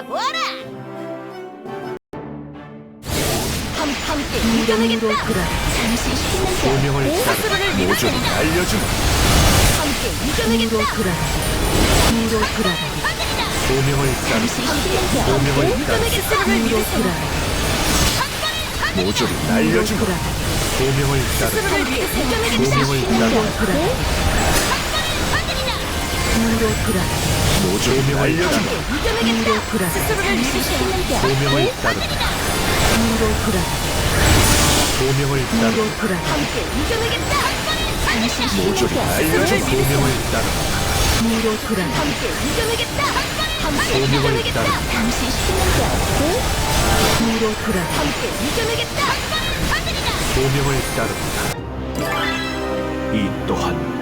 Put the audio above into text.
받아보아라. 함 함께 이겨내겠다. 잠시 쉬는 자. 스스로를 모조리. 알려주마 함께 이겨내겠다. 돌아 무로 돌아 소명을 따라 잠시 쉬는 자. 소명을 따라 스스로를 무로 믿으세요. 돌아 모조리 알려주마 소명을 따라 스스로를 믿으세요. 소명을 무로 따라 돌아 무로 돌아 모조리 알려주마 이겨내겠다. 무로 스스로를 믿으세요. 소명을 따라 무로 소명을 따라 무로 돌아 함께 이겨내겠다. 모조리 믿으세요. 소명을 따라 무로 돌아 함께 이겨내겠다. 함께 소명을 이겨내겠다. 따라. 잠시 쉬는 자. 무로 돌아 함께 이겨내겠다. 소명을 따른다 이 또한